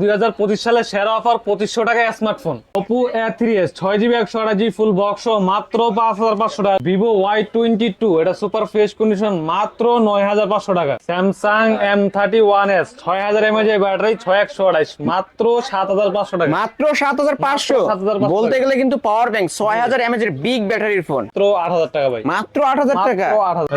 দুই হাজার পঁচিশ সালে সেরা অফার পঁচিশশো টাকা স্মার্টফোন। জিবি একশো আঠাশ জিবি ফুল বক্স মাত্র পাঁচ হাজার পাঁচশো টাকা। ভিভো ওয়াই টোয়েন্টি টু এটা সুপার ফ্রেশ কন্ডিশন মাত্র নয় হাজার পাঁচশো টাকা। এস ছয় হাজার এমএজ ব্যাটারি ছয় একশো আঠাশ মাত্র সাত হাজার পাঁচশো টাকা। মাত্র সাত হাজার পাঁচশো? 7,500 বলতে গেলে কিন্তু পাওয়ার ব্যাংক ছয় হাজার এমএচ এর বিগ ব্যাটারির ফোন মাত্র আট হাজার টাকা ভাই। মাত্র আট হাজার টাকা?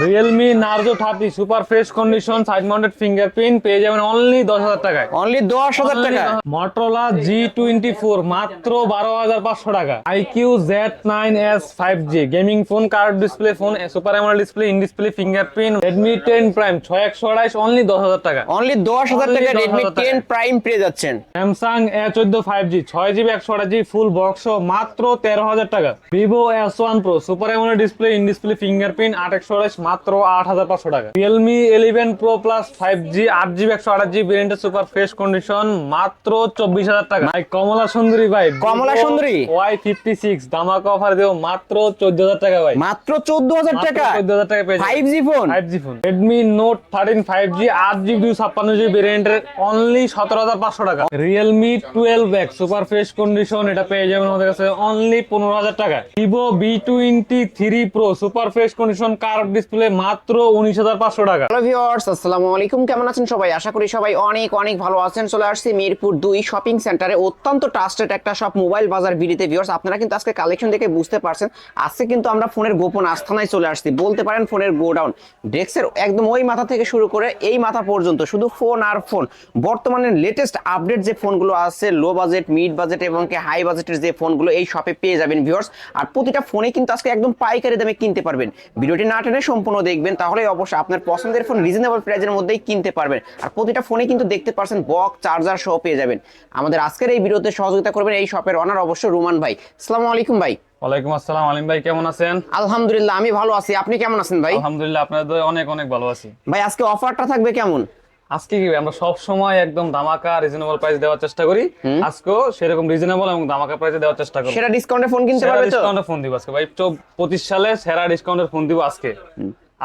Realme Narzo thirty super fresh condition side mounted fingerprint পেয়ে যাবেন অনলি দশ হাজার টাকায়। অনলি দশ হাজার টাকা? মটোলা জি টোয়েন্টি ফোর মাত্র বারো হাজার পাঁচশো টাকা। IQOO Z nine S five G gaming phone curved display phone super AMOLED display in display fingerprint Redmi ten prime ছয় একশো আড়াইশ অনলি দশ হাজার টাকা। অনলি দশ হাজার টাকা রেডমি টেন প্রাইম পেয়ে যাচ্ছেন। স্যামসাং এ চোদ্দ ফাইভ জি ছয় জিবি একশো আঠাশ জিবি ফুল বক্স মাত্র তেরো হাজার টাকা। Vivo S one pro super AMOLED display in display fingerprint আট একশো আঠাশ মাত্র আট হাজার পাঁচশো টাকা। Realme eleven pro plus five G আট জিবি একশো আঠাশ জিবি সুপার ফ্রেশ কন্ডিশন মাত্র চব্বিশ হাজার টাকা। ভাই কমলা সুন্দরী ভাই কমলা সুন্দরী? ওয়াই ফিফটি সিক্স দামাকা অফার দেবো মাত্র চোদ্দ হাজার টাকা ভাই। মাত্র চোদ্দ হাজার টাকা? চোদ্দ হাজার টাকা পেয়েছে five G phone five G phone Redmi Note thirteen five G আট জিবি দুই ছাপ্পান্ন জিবি ভেরিয়েন্টের অনলি সতেরো হাজার পাঁচশো টাকা। Realme twelve X super fresh condition এটা পেয়ে যাবেন আমাদের কাছে অনলি পনেরো হাজার টাকা Vivo V twenty three pro super fresh condition curve display মাত্র উনিশ হাজার পাঁচশো টাকা। হ্যালো ভিউয়ার্স আসসালামু আলাইকুম। কেমন আছেন সবাই? আশা করি সবাই অনেক অনেক ভালো আছেন। চলে আসছি মিরপুর দুই শপিং সেন্টারে অত্যন্ত ট্রাস্টেড একটা সব মোবাইল বাজার ভিডিওতে ভিউয়ার্স আপনারা কিন্তু আজকে কালেকশন দেখে বুঝতে পারছেন। আজকে কিন্তু আমরা ফোনের গোপন আস্থানায় চলে আসছি। বলতে পারেন ফোনের গোডাউন। ডেস্কের একদম ওই মাথা থেকে শুরু করে এই মাথা পর্যন্ত, শুধু ফোন আর ফোন বর্তমানে লেটেস্ট আপডেট যে ফোনগুলো আছে লো বাজেট মিড বাজেট এবং হাই বাজেটের যে ফোনগুলো এই শপে পেয়ে যাবেন ভিউয়ার্স আর প্রতিটা ফোনে কিন্তু আজকে একদম পাইকারি দামে কিনতে পারবেন। ভিডিওটি না টেনে সম্পূর্ণ দেখবেন তাহলে অবশ্যই আপনার পছন্দের ফোন রিজনেবল প্রাইজের মধ্যেই কিনতে পারবেন। আর প্রতিটা ফোনে কিন্তু দেখতে পারছেন বক্স চার্জার সহ পেয়ে যাবেন। আমাদের আজকের এই ভিডিওতে সহযোগিতা করবেন এই শপের অনার অবশ্য রুমান ভাই। আসসালামু আলাইকুম ভাই। ওয়ালাইকুম আসসালাম আলিম ভাই কেমন আছেন? আলহামদুলিল্লাহ আমি ভালো আছি। আপনি কেমন আছেন ভাই? আলহামদুলিল্লাহ আপনাদের অনেক অনেক ভালো আছি। ভাই আজকে অফারটা থাকবে কেমন? আজকে কি আমরা সব সময় একদম ধামাকা রিজনেবল প্রাইস দেওয়ার চেষ্টা করি। আজকেও সেরকম রিজনেবল এবং ধামাকা প্রাইসে দেওয়ার চেষ্টা করি সেরা ডিসকাউন্টে ফোন কিনতে পারবে তো? ডিসকাউন্টের ফোন দিব আজকে। ভাই চৌ- পঁচিশ সালে সেরা ডিসকাউন্টের ফোন দিব আজকে।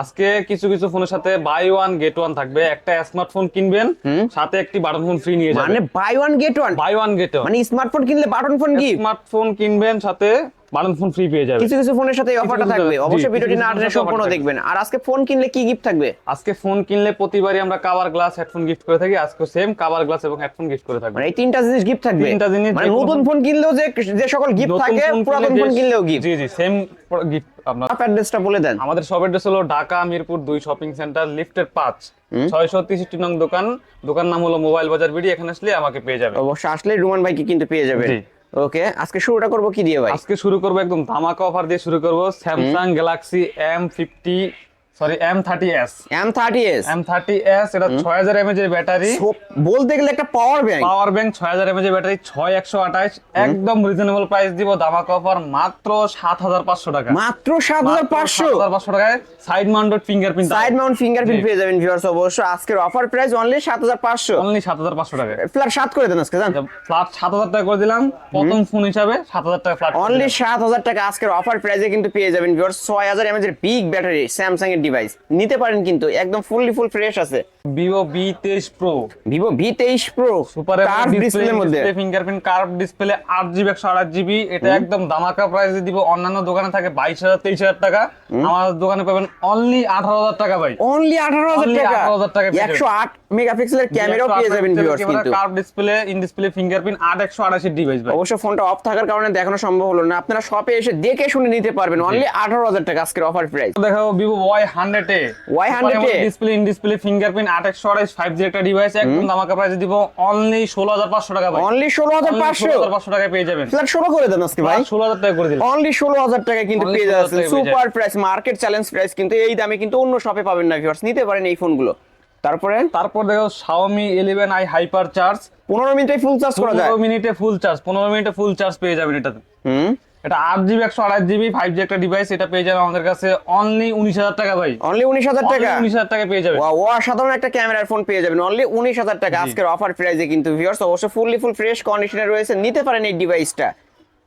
আজকে কিছু কিছু ফোনের সাথে বাই ওয়ান গেট ওয়ান থাকবে। একটা স্মার্টফোন কিনবেন সাথে একটি বাটন ফোন ফ্রি নিয়ে যাবেন। মানে buy one get one buy one get one মানে স্মার্টফোন কিনলে বাটন ফোন কি? স্মার্টফোন কিনবেন সাথে বাটন ফোন ফ্রি পেয়ে যাবেন কিছু কিছু ফোনের সাথে এই অফারটা থাকবে। অবশ্যই ভিডিওটি না ফোনের টেনে সাথে সম্পূর্ণ দেখবেন। আর আজকে ফোন কিনলে কি গিফট থাকবে? আজকে ফোন কিনলে প্রতিবারই আমরা কাভার গ্লাস হেডফোন গিফট করে থাকি। আজকে সেম কাভার গ্লাস এবং হেডফোন গিফট করে থাকব। মানে এই তিনটা জিনিস গিফট থাকবে। তিনটা জিনিস মানে নতুন ফোন- কিনলেও যে যে সকল গিফট থাকে পুরাতন ফোন কিনলেও গিফট জি জি সেম গিফট আপনার অ্যাড্রেসটা বলে দেন। আমাদের শপ অ্যাড্রেস হলো ঢাকা মিরপুর দুই শপিং সেন্টার লিফটের পাঁচ। ছয়শো তেষট্টি নং দোকান। দোকান নাম হলো মোবাইল বাজার বিডি। এখানে আসলে আমাকে পেয়ে যাবে অবশ্যই আসলে রুমান ভাইকে কিন্তু পেয়ে যাবেন। ওকে আজকে শুরুটা করব কি দিয়ে ভাই? আজকে শুরু করব একদম ধামাকা অফার দিয়ে শুরু করব Samsung Galaxy M fifty sorry M thirty S M thirty S M thirty S এটা ছয় হাজার এমএজ এর ব্যাটারি। বলতে গেলে একটা পাওয়ার ব্যাংক পাওয়ার ব্যাংক ছয় হাজার এমএজ এর ব্যাটারি ছয় একশো আঠাশ। একদম রিজনেবল প্রাইস দিব ধামাকা অফার মাত্র সাত হাজার পাঁচশো টাকা মাত্র সাত হাজার পাঁচশো? হাজার পাঁচশো টাকায় side mounted fingerprint side mount fingerprint. পেয়ে যাবেন ভিউয়ার্স অবশ্য আজকের অফার প্রাইস অনলি সাত হাজার পাঁচশো। অনলি সাত হাজার পাঁচশো টাকায়। ফ্ল্যাট সাত করে দেন আজকে জান? ফ্ল্যাট সাত হাজার টাকা করে দিলাম। প্রথম ফোন হিসাবে সাত হাজার টাকা ফ্ল্যাট অনলি সাত হাজার টাকা আজকের অফার প্রাইসে কিন্তু পেয়ে যাবেন ভিউয়ার্স ছয় হাজার এমএজ এর বিগ ব্যাটারি স্যামসাং এর ডিভাইস নিতে পারেন কিন্তু একদম ফুললি ফুল ফ্রেশ আছে। ভিভো বি তেইশ প্রো ভিভো ভি তেইশ প্রো সুপার ডিসপ্লের মধ্যে। ফিঙ্গারপ্রিন্ট কার্ভ ডিসপ্লে আট জিবি একশো আট জিবি এটা একদম দামাকা প্রাইসে দিব। অন্যান্য দোকানে থাকে বাইশ হাজার তেইশ হাজার টাকা। আমাদের দোকানে পাবেন অনলি আঠারো হাজার টাকা ভাই। অনলি আঠারো হাজার টাকা? 18,000 টাকা পেয়ে একশো আট মেগাপিক্সেলের ক্যামেরাও পেয়ে যাবেন ভিউয়ার্স কিন্তু। Curve display in display fingerprint আট একশো আঠাশি ডিভাইস ভাই। অবশ্য ফোনটা অফ থাকার কারণে দেখানো সম্ভব হলো না। আপনারা শপে এসে দেখে শুনে নিতে পারবেন। অনলি আঠারো হাজার টাকা আজকের অফার প্রাইস দেখাবো Vivo Y hundred A. Y100 A? Display in display fingerprint আট একশো আঠাশ ফাইভ জি একটা ডিভাইস একদম দামাকা প্রাইসে দিব অনলি ষোলো হাজার পাঁচশো টাকা ভাই। অনলি ষোলো হাজার পাঁচশো? পাঁচশো টাকায় পেয়ে যাবেন। ফ্ল্যাট ষোলো করে দেন আজকে ভাই। ষোলো হাজার টাকা করে দিলাম অনলি ষোলো হাজার টাকা কিন্তু পেয়ে যাচ্ছেন। Super price market challenge price কিন্তু এই দামে কিন্তু অন্য শপে পাবেন না ভিউয়ার্স নিতে পারেন এই ফোনগুলো তারপরে? তারপর দেখো Xiaomi 11i হাইপার চার্জ পনেরো মিনিটে ফুল চার্জ করা যায়। পনেরো মিনিটে ফুল চার্জ পনেরো মিনিটে ফুল চার্জ পেয়ে যাবেন এটাতে। হুম। এটা আট জিবি একশো আঠাশ জিবি ফাইভ জি একটা ডিভাইস এটা পেয়ে যাবেন আমাদের কাছে অনলি উনিশ হাজার টাকা ভাই। অনলি উনিশ হাজার টাকা? উনিশ হাজার টাকা পেয়ে যাবেন ও অসাধারণ একটা ক্যামেরার ফোন পেয়ে যাবেন। অনলি উনিশ হাজার টাকা। আজকের অফার প্রাইসে কিন্তু ভিউয়ার্স অবশ্য ফুললি ফুল ফ্রেশ কন্ডিশনে রয়েছে। নিতে পারেন এই ডিভাইসটা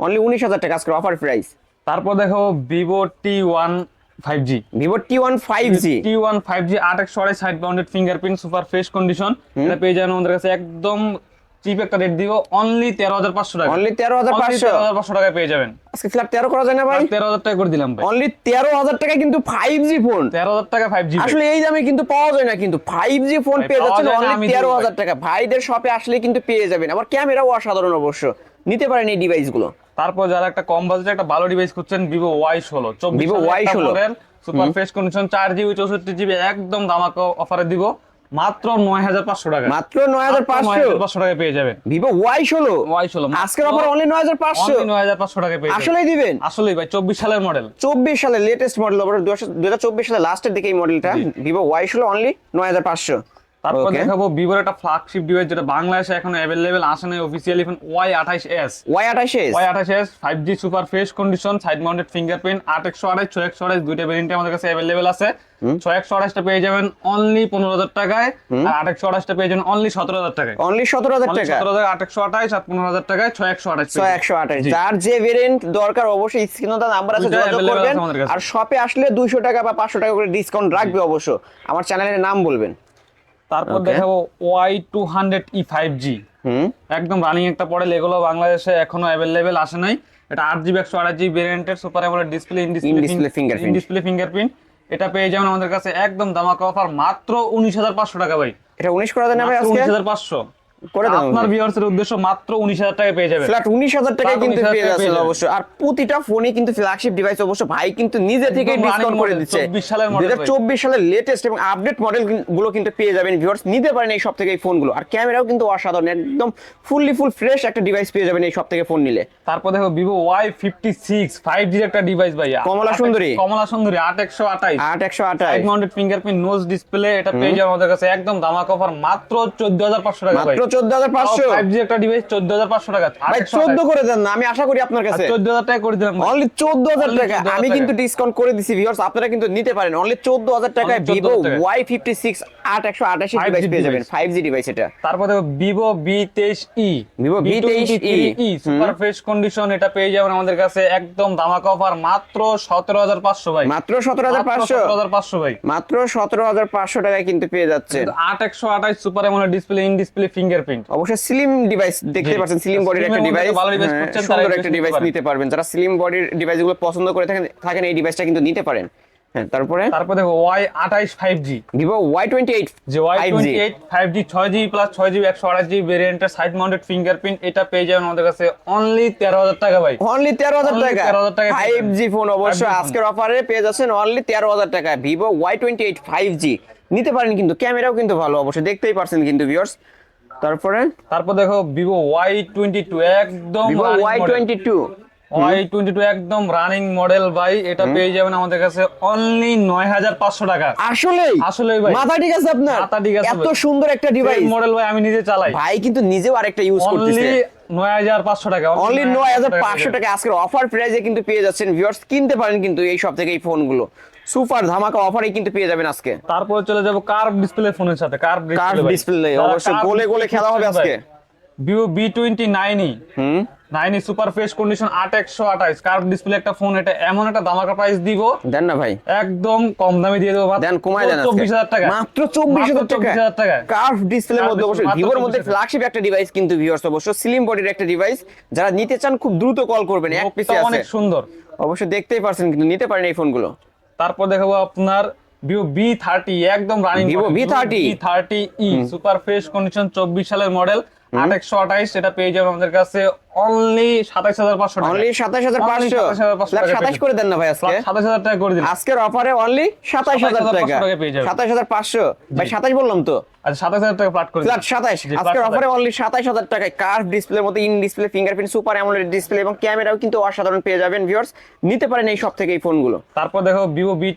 অনলি উনিশ হাজার টাকা আজকের অফার প্রাইস তারপর দেখো Vivo T one five G Vivo T one five G T one five G আট একশো আড়াই side bounded fingerprint super fresh condition এটা পেয়ে যাবেন আমাদের কাছে একদম চিপ একটা রেট দিব অনলি তেরো হাজার পাঁচশো টাকা। অনলি তেরো হাজার পাঁচশো। হাজার পাঁচশো টাকায় পেয়ে যাবেন। আজকে ফ্ল্যাট তেরো করা যায় না ভাই? তেরো হাজার টাকা করে দিলাম ভাই। অনলি তেরো হাজার টাকা কিন্তু ফাইভ জি ফোন তেরো হাজার টাকা ফাইভ জি আসলে এই দামে কিন্তু পাওয়া যায় না কিন্তু ফাইভ জি ফোন পেয়ে যাচ্ছেন অনলি তেরো হাজার টাকা। ভাইদের শপে আসলে কিন্তু পেয়ে যাবেন। আবার ক্যামেরাও অসাধারণ অবশ্য। নিতে পারেন এই ডিভাইসগুলো। তারপর যারা একটা কম বাজেটে একটা ভালো ডিভাইস খুঁজছেন ভিভো ওয়াই ষোলো। চব্বিশ Vivo Y16 super fresh condition চার জিবি চৌষট্টি জিবি একদম দামাকা অফারে দিব। মাত্র নয় হাজার পাঁচশো টাকা। মাত্র নয় হাজার পাঁচশো? পাঁচশো টাকা পেয়ে যাবেন। ভিভো ওয়াই ষোলো? ওয়াই ষোলো আজকের অফার অনলি নয় হাজার পাঁচশো? নয় হাজার পাঁচশো টাকা পেয়ে যাবেন। আসলেই দিবেন? আসলেই ভাই চব্বিশ সালের মডেল চব্বিশ সালে লেটেস্ট মডেল দু হাজার চব্বিশ সালে লাস্টের দিকে এই মডেলটা ভিভো ওয়াই ষোলো অনলি নয় হাজার পাঁচশো। তারপর দেখাবো ভিভোর একটা ফ্ল্যাগশিপ ডিভাইস যেটা বাংলাদেশে এখন অ্যাভেলেবেল আসে না অফিসিয়ালি এখন ওয়াই আঠাইশ এস ওয়াই আঠাশে ওয়াই আঠাশ S five G super fresh condition side mounted fingerprint আট একশো আড়াই ছয় একশো আড়াই দুইটা ভেরিয়েন্টে আমাদের কাছে অ্যাভেলেবেল আছে। ছয় একশো পেয়ে যাবেন অনলি পনেরো হাজার টাকায় আর আট একশো পেয়ে যাবেন অনলি সতেরো হাজার টাকায়। অনলি সতেরো হাজার টাকা? সতেরো হাজার আট একশো আঠাইশ আর পনেরো হাজার টাকায় ছয় একশো আঠাইশ ছয় একশো আঠাশ। যার যে ভেরিয়েন্ট দরকার অবশ্যই স্ক্রিনে তার নাম্বার আছে যোগাযোগ করবেন। আর শপে আসলে দুইশো টাকা বা পাঁচশো টাকা করে ডিসকাউন্ট রাখবে অবশ্য। আমার চ্যানেলের নাম বলবেন। তারপর. দেখাবো Y two hundred E five G একদম রানিং একটা পরে এগুলো বাংলাদেশে এখনও অ্যাভেলেবেল আসে নাই। এটা আট জিবি একশো আড়াই জি ভেরিয়েন্টের super AMOLED display in In-display fingerprint। Display fingerprint এটা পেয়ে যাবেন আমাদের কাছে একদম দামাকা অফার মাত্র উনিশ হাজার পাঁচশো টাকা ভাই। এটা উনিশ করে দেন ভাই উনিশ হাজার পাঁচশো। করে আপনার ভিউয়ার্স এর উদ্দেশ্য মাত্র উনিশ হাজার টাকা পেয়ে যাবেন। ফ্ল্যাট উনিশ হাজার টাকায় কিন্তু পেয়ে যাচ্ছেন অবশ্য। আর প্রতিটা ফোনই কিন্তু ফ্ল্যাগশিপ ডিভাইস অবশ্য ভাই কিন্তু নিজে থেকে ডিসকাউন্ট করে দিচ্ছে। 24 সালের ভাই। চব্বিশ সালের লেটেস্ট এবং আপডেট মডেলগুলো কিন্তু পেয়ে যাবেন। ভিউয়ার্স নিতে পারেন এই সব থেকে এই ফোনগুলো আর ক্যামেরাও কিন্তু অসাধারণ একদম ফুললি ফুল ফ্রেশ একটা ডিভাইস পেয়ে যাবেন এই সব থেকে ফোন নিলে। তারপর দেখো সিক্স ফাইভ জির একটা ডিভাইস ভাই কমলা সুন্দরী। কমলা সুন্দরী আট একশো আঠাইশ আট একশো আঠাশ। Side mounted fingerprint nose display এটা পেয়ে যাবেন আমাদের কাছে। একদম দামাক অফার মাত্র চোদ্দ হাজার পাঁচশো টাকা ভাই মাত্র চোদ্দ হাজার পাঁচশো। ফাইভ জি একটা ডিভাইস চোদ্দ হাজার পাঁচশো টাকা ভাই চোদ্দ করে দেন না আমি আশা করি আপনার কাছে। চোদ্দ হাজার টাকা করে দিলাম অনলি চোদ্দ হাজার টাকা। আমি কিন্তু ডিসকাউন্ট করে দিছি ভিউয়ার্স আপনারা কিন্তু নিতে পারেন। অনলি চোদ্দ হাজার টাকায় ভিভো ওয়াই ফিফটি সিক্স আট একশো আঠাশি 5G ডিভাইস পেয়ে যাবেন। ফাইভ জি ডিভাইস এটা। তারপর ভিভো বি তেইশ E Vivo V23e super fresh condition এটা পেয়ে যাবেন আমাদের কাছে একদম দামাক অফার মাত্র সতেরো হাজার পাঁচশো ভাই। মাত্র সতেরো হাজার পাঁচশো। হাজার পাঁচশো ভাই। মাত্র সতেরো হাজার পাঁচশো টাকায় কিন্তু পেয়ে যাচ্ছেন। আট একশো আঠাইশ সুপার এমন ডিসপ্লে ইন ডিসপ্লে ফিঙ্গারপ্রিন্ট অবশ্যই স্লিম ডিভাইস দেখতে পাচ্ছেন স্লিম বডির একটা ডিভাইস ভালো device খুঁজছেন, তারা একটা ডিভাইস নিতে পারবেন। যারা স্লিম বডির ডিভাইসগুলো পছন্দ করে থাকেন থাকেন এই ডিভাইসটা কিন্তু নিতে পারেন। হ্যাঁ তারপরে? তারপর দেখো ওয়াই আঠাইশ five G Vivo Y twenty eight যে Y twenty eight five G ছয় জিবি প্লাস ছয় জিবি একশো আঠাশ জিবি ভেরিয়েন্টের সাইড মাউন্টেড ফিঙ্গারপ্রিন্ট এটা পেয়ে যাবেন আমাদের কাছে অনলি তেরো হাজার টাকা ভাই। অনলি তেরো হাজার টাকা। 13,000 টাকায় পেয়ে ফাইভ জি ফোন অবশ্যই আজকের অফারে পেয়ে যাচ্ছেন অনলি তেরো হাজার টাকা Vivo Y twenty eight five G নিতে পারেন কিন্তু ক্যামেরাও কিন্তু ভালো অবশ্যই দেখতেই পারছেন কিন্তু ভিউয়ার্স তারপরে? তারপর দেখো ভিভো ওয়াই টোয়েন্টি টু একদম Vivo Y twenty two Y twenty two একদম রানিং মডেল ভাই। এটা পেয়ে যাবেন আমাদের কাছে অনলি নয় হাজার পাঁচশো টাকা। আসলেই? আসলেই ভাই। মাথা ঠিক আছে আপনার? মাথা ঠিক আছে এত সুন্দর একটা ডিভাইস মডেল ভাই আমি নিজে চালাই। ভাই কিন্তু নিজেও আরেকটা ইউজ করতেছে। নয় হাজার পাঁচশো টাকা অনলি নয় হাজার পাঁচশো টাকা। আজকের অফার প্রাইজে কিন্তু পেয়ে যাচ্ছেন ভিউয়ার্স কিনতে পারেন কিন্তু এই সব থেকে এই ফোনগুলো সুপার ধামাকা অফারে কিন্তু পেয়ে যাবেন আজকে। তারপরে চলে যাব কার্ভ ডিসপ্লে ফোনের সাথে কার্ভ কার্ভ ডিসপ্লে অবশ্যই গোলে গোলে খেলা হবে আজকে। ভিভো বি টোয়েন্টি নাইনই হুম। নাইনই সুপার ফ্রেশ কন্ডিশন আট একশো আঠাইশ কার্ভ ডিসপ্লে একটা ফোন এটা এমন একটা দামাকা প্রাইস দিব। দেন না ভাই। একদম কম দামে দিয়ে দেবো। দেন কমায় দেন। চব্বিশ হাজার টাকা মাত্র চব্বিশ হাজার টাকা চব্বিশ হাজার টাকা কার্ভ Curve মধ্যে অবশ্যই মাত্র ভিভোর মধ্যে 24,000 ফ্ল্যাগশিপ একটা ডিভাইস কিন্তু ভিউয়ার্স অবশ্য স্লিম বডির একটা ডিভাইস যারা নিতে চান খুব দ্রুত কল করবেন। এক পিসে অনেক সুন্দর। অবশ্যই দেখতেই পারছেন কিন্তু নিতে পারেন এই ফোনগুলো তারপর দেখাবো আপনার ভিভো বি থার্টি একদম running V30 V thirty E super fresh condition চব্বিশ সালের মডেল আট একশো আঠাইশ সেটা পেয়ে যাবেন আমাদের কাছে অনলি সাতাইশ হাজার পাঁচশো টাকা। অনলি সাতাশ হাজার পাঁচশো। 27,500 টাকা সাতাশ করে দেন না ভাই আজকে। সাতাইশ হাজার টাকা করে দিন আজকের অফারে অনলি সাতাশ হাজার 27,500 টাকা ভাই বললাম তো। আচ্ছা টাকা করে। ফ্ল্যাট সাতাশ জি, আজকের অফারে অনলি সাতাশ হাজার টাকায় কার্ভ ডিসপ্লের মধ্যে in display fingerprint super AMOLED display এবং ক্যামেরাও কিন্তু অসাধারণ পেয়ে যাবেন ভিউয়ার্স নিতে পারেন এই সব থেকে এই ফোনগুলো তারপর দেখো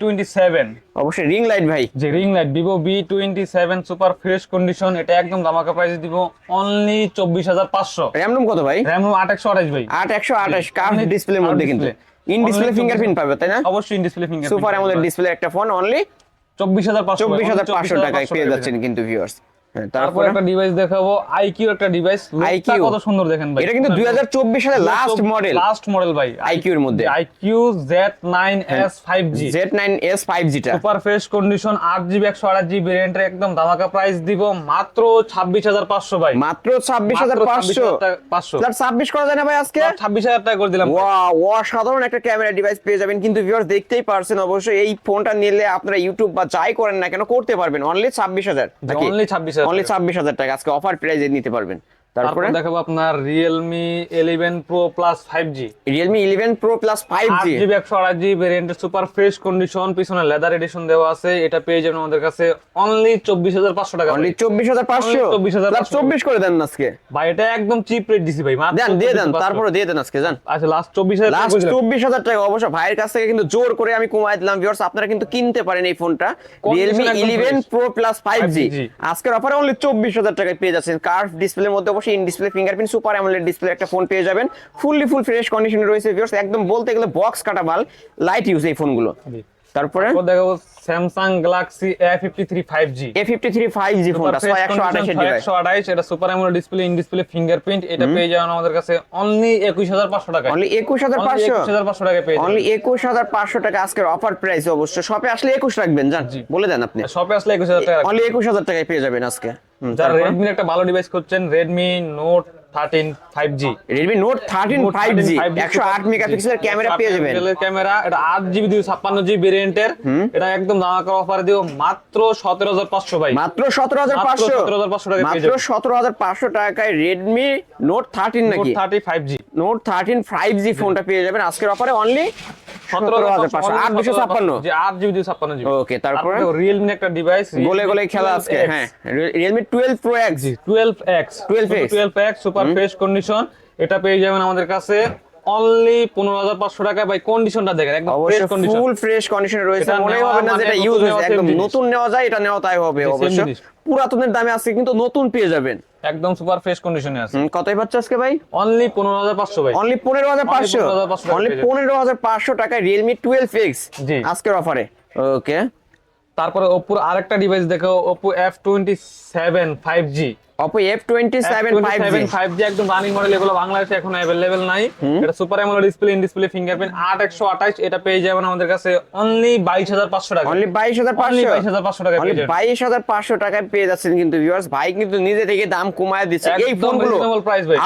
টোয়েন্টি সেভেন অবশ্যই রিং লাইট ভাই। যে ring light Vivo V twenty seven super fresh condition এটা একদম দামাকা প্রাইসে দিব। অনলি চব্বিশ হাজার পাঁচশো। র্যাম রুম কত ভাই? র্যাম আট একশো আঠাইশ ভাই। আট একশো আঠাশ কার্ভ ডিসপ্লে মধ্যে কিন্তু। ইন ডিসপ্লে ফিঙ্গারপ্রিন্ট পাবে তাই না? অবশ্যই in display fingerprint super AMOLED display একটা ফোন অনলি চব্বিশ হাজার পাঁচশো চব্বিশ হাজার পাঁচশো টাকায় পেয়ে যাচ্ছেন কিন্তু ভিউয়ার্স তারপর? একটা ডিভাইস দেখাবো। আইকিউ একটা ডিভাইস IQ কত সুন্দর দেখেন ভাই। এটা কিন্তু দুই হাজার চব্বিশ সালে লাস্ট মডেল লাস্ট মডেল ভাই। IQ এর মধ্যে। IQOO Z9s 5G Z nine S five জিটা super fresh condition আট জিবি একশো আঠাশ জিবি ভেরিয়েন্টের একদম ধামাকা প্রাইস দিব। মাত্র ছাব্বিশ হাজার পাঁচশো ভাই। মাত্র ছাব্বিশ হাজার পাঁচশো। পাঁচশো। ছাব্বিশ করা যায় না ভাই আজকে? ছাব্বিশ হাজার টাকা করে দিলাম। ওয়াও অসাধারণ একটা ক্যামেরা ডিভাইস পেয়ে যাবেন। কিন্তু ভিউয়ার্স দেখতেই পারছেন অবশ্যই এই ফোনটা নিলে আপনারা ইউটিউব বা যাই করেন না কেন করতে পারবেন। অনলি ছাব্বিশ হাজার। অনলি ছাব্বিশ হাজার। অনলি ছাব্বিশ হাজার টাকা। আজকে অফার প্রাইজে নিতে পারবেন। তারপরে? দেখাবো আপনার Realme eleven pro plus five G Realme eleven pro plus five G GB GB একশো আঠাশ জিবি ভেরিয়েন্টের সুপার ফ্রেশ কন্ডিশন পিছনে লেদার এডিশন দেওয়া আছে। এটা পেয়ে যাবেন আমাদের কাছে অনলি চব্বিশ হাজার পাঁচশো টাকা অনলি চব্বিশ হাজার পাঁচশো? Only 24,500 চব্বিশ করে দেন আজকে। ভাই এটা একদম চিপ রেট দিছি ভাই মাত্র দেন দিয়ে দেন তারপরে দিয়ে দেন আজকে যান আচ্ছা লাস্ট চব্বিশ হাজার টাকা লাস্ট বলছিলাম। চব্বিশ হাজার টাকা অবশ্য ভাইয়ের কাছ থেকে কিন্তু জোর করে আমি কমাই দিলাম ভিউয়ার্স আপনারা কিন্তু কিনতে পারেন এই ফোনটা। Pro plus five G. 5G আজকের অফারে অনলি চব্বিশ হাজার টাকায় পেয়ে যাচ্ছেন। কার্ভ ডিসপ্লের মধ্যে অবশ্যই in display fingerprint super AMOLED display একটা ফোন পেয়ে যাবেন। ফুললি ফুল ফ্রেশ কন্ডিশনে রয়েছে ভিউয়ার্স একদম বলতে গেলে বক্স কাটা মাল লাইট ইউজ এই ফোনগুলো। তারপরে? দেখাবো Samsung Galaxy A fifty three five G A fifty three five G ফোনটা ছয় একশো আঠাশের ডিভাইস একশো আঠাইশ এটা super AMOLED display in display fingerprint এটা পেয়ে যাবেন আমাদের কাছে অনলি একুশ হাজার পাঁচশো টাকা অনলি একুশ হাজার অনলি পাঁচশো একুশ হাজার পাঁচশো টাকা পেয়ে অনলি একুশ হাজার পাঁচশো টাকা আজকের অফার প্রাইস অবশ্য। শপে আসলে একুশ রাখবেন জান। বলে দেন আপনি। শপে আসলে একুশ হাজার টাকা অনলি একুশ হাজার টাকায় পেয়ে যাবেন আজকে। যারা? একটা ভালো ডিভাইস করছেন Redmi Note thirteen five G Redmi Note thirteen five G একশো আট মেগাপিক্সেলের ক্যামেরা পেয়ে যাবেন। ক্যামেরা এটা আট জিবি দুই ছাপ্পান্ন জিবি ভেরিয়েন্টের এটা একদম ধামাকা অফার দিও মাত্র সতেরো হাজার পাঁচশো ভাই। মাত্র সতেরো হাজার পাঁচশো। 17,500 টাকায় পেয়ে মাত্র সতেরো হাজার পাঁচশো টাকায় রেডমি নোট থার্টিন নাকি? Thirty five G Note thirteen five G ফোনটা পেয়ে যাবেন। আজকের অফারে অনলি সতেরো হাজার পাঁচশো। Okay, তারপরে? রিয়েলমি একটা ডিভাইস গোলে গোলে খেলা আজকে হ্যাঁ। Realme twelve pro X twelve X 12X twelve X super fresh condition এটা পেয়ে যাবেন আমাদের কাছে অনলি 15500 টাকা বাই কন্ডিশনটা দেখেন একদম ফ্রেশ কন্ডিশন ফুল ফ্রেশ কন্ডিশনে রয়েছে। মনে হবে না মানে ইউজ হয়েছে একদম নতুন নেওয়া যায় এটা নেওয়া তাই হবে অবশ্য পুরাতনের দামে আছে কিন্তু নতুন পেয়ে যাবেন। একদম সুপার ফ্রেশ কন্ডিশনে আছে। কতই পাচ্ছ আজকে ভাই? অনলি 15500 ভাই। অনলি 15500 অনলি 15500 টাকায় রিয়েলমি টুয়েলভ জি। আজকের অফারে ওকে তারপরে Oppo আরেকটা ডিভাইস দেখো সেভেন ফাইভ জি Oppo F27 5G 5G একদম রানিং মডেল এগুলো বাংলাদেশে এখন अवेलेबल নাই। এটা super AMOLED display in display fingerprint 8128 এটা পেয়ে যাবেন আমাদের কাছে অনলি 22500 টাকা অনলি 22500 22500 টাকা অনলি 22500 টাকায় পেয়ে যাচ্ছেন কিন্তু ভিউয়ার্স ভাই কিন্তু নিজে থেকে দাম কমায় দিচ্ছে। এই ফোনগুলো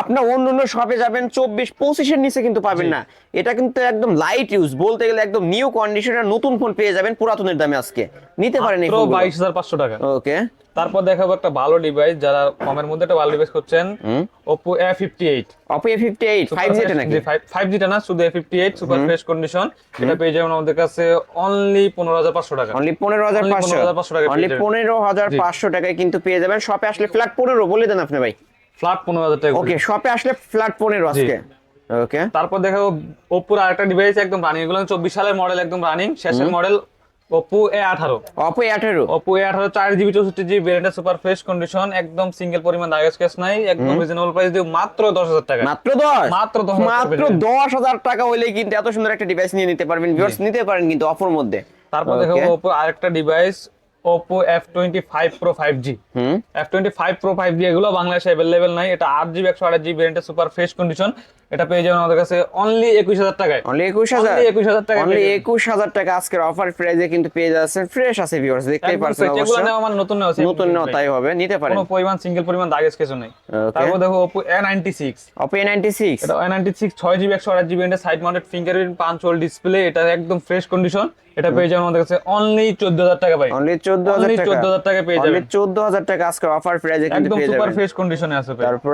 আপনি অন্য অন্য শপে যাবেন 24 25 এর নিচে কিন্তু পাবেন না। এটা কিন্তু একদম লাইট ইউজ বলতে গেলে একদম নিউ কন্ডিশনের নতুন ফোন পেয়ে যাবেন পুরাতনের দামে আজকে। নিতে পারেন এই ফোন 22500 টাকা ওকে তারপর দেখাবো একটা ভালো ডিভাইস যারা কমের মধ্যে একটা ভালো ডিভাইস করছেন Oppo A fifty eight five G নাকি? ফাইভ জিটা না শুধু A fifty eight super fresh condition এটা পেয়ে যাবেন আমাদের কাছে অনলি পনেরো হাজার পাঁচশো টাকা। অনলি পনেরো হাজার Only পাঁচশো। 15,500 টাকায় অনলি পেয়ে যাবেন। পনেরো হাজার পাঁচশো টাকায় কিন্তু পেয়ে যাবেন। শপে আসলে ফ্ল্যাট পনেরো বলে দেন আপনি ভাই। ফ্ল্যাট পনেরো হাজার টাকা ওকে শপে আসলে ফ্ল্যাট পনেরো আজকে। ওকে তারপর দেখাবো ওপ্পোর আরেকটা ডিভাইস একদম রানিং এগুলো চব্বিশ সালের মডেল একদম রানিং শেষের মডেল ওপো এ আঠারো। অপো আঠারো। ওপো এ আঠারো চার জিবি চৌষট্টি জিবি ভেরিয়েন্টের সুপার ফ্রেশ কন্ডিশন একদম সিঙ্গেল পরিমাণ দাগেজ কেস নাই একদম রিজনেবল প্রাইস দিয়ে মাত্র দশ হাজার টাকা। মাত্র দশ? মাত্র 10,000 মাত্র। দশ হাজার টাকা হলে কিন্তু এত সুন্দর একটা ডিভাইস নিয়ে নিতে পারবেন ভিউয়ার্স নিতে পারেন কিন্তু অফার মধ্যে। তারপর দেখো দেখাবো ওপো আরেকটা device five pro five G হুম। F twenty five pro five G এগুলো বাংলাদেশে অ্যাভেলেবেল নাই। এটা আট জিবি একশো আট জিবি ভেরিয়েন্টের সুপার ফ্রেশ কন্ডিশন এটা পেয়ে যাবেন আমাদের কাছে অনলি একুশ হাজার টাকায়। অনলি একুশ হাজার? Only 21,000 টাকায় অনলি পেয়ে যাবেন। একুশ হাজার টাকা আজকের অফার প্রাইজে কিন্তু পেয়ে যাচ্ছেন। ফ্রেশ আছে ভিউয়ার্স দেখতেই পারছেন fresh। এগুলো নেওয়া মানে নতুন নেওয়া নতুন নেওয়া তাই হবে নিতে পারেন। কোনো পরিমাণ সিঙ্গেল পরিমাণ দাগেজ কিছু নেই। তারপর দেখো অপো এ নাইনটি সিক্স এটা ওয়াই নাইনটি সিক্স ছয় জিবি একশো আট জিবি সাইড মাউন্টেড ফিঙ্গারপ্রিন্ট পাঁচ হোল ডিসপ্লে এটা একদম ফ্রেশ কন্ডিশন এটা পেয়ে যাবেন আমাদের কাছে অনলি চোদ্দ হাজার টাকা ভাই। অনলি 14000 টাকা। 14000 পেয়ে যাবেন। 14000 টাকা আজকে অফার প্রাইসে কিন্তু তারপর?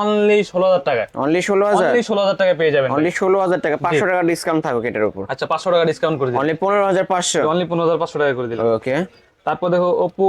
অনলি 16000 টাকা। অনলি 16000 অনলি টাকা পেয়ে যাবেন অনলি 16000 টাকা। 500 টাকা ডিসকাউন্ট থাকুক এটার উপর। আচ্ছা 500 টাকা ডিসকাউন্ট করে দিন অনলি 15500 অনলি 15500 টাকা করে দিলাম। ওকে তারপর দেখো Oppo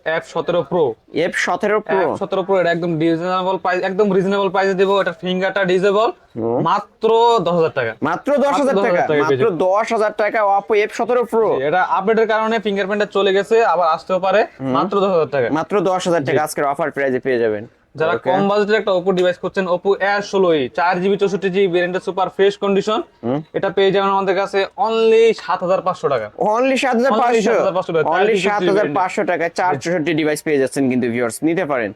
এফ সতেরো প্রো এফ সতেরো প্রো সতেরো প্রো এটা একদম রিজনেবল প্রাইস একদম রিজনেবল প্রাইসে দেবো। এটা ফিঙ্গারটা ডিজেবল মাত্র দশ হাজার টাকা। মাত্র দশ হাজার মাত্র 10,000 টাকা। মাত্র দশ হাজার টাকা অপো এফ সতেরো প্রো এটা আপডেটের কারণে ফিঙ্গারপ্রিন্টটা চলে গেছে আবার আসতেও পারে। মাত্র দশ হাজার টাকা। মাত্র দশ হাজার টাকা আজকের অফার প্রাইজে পেয়ে যাবেন। যারা কম বাজেটের একটা ওপো ডিভাইস এর ষোলো চার জিবি চৌষট্টি জিবি ভেরিয়েন্টের সুপার ফ্রেশ কন্ডিশন এটা পেয়ে যাবেন আমাদের কাছে অনলি সাত হাজার পাঁচশো টাকা। অনলি সাত হাজার Only পাঁচশো 7,500 টাকা, অনলি 4GB সাত হাজার পাঁচশো টাকায় চার চৌষট্টি ডিভাইস পেয়ে যাচ্ছেন কিন্তু ভিউয়ার্স নিতে পারেন।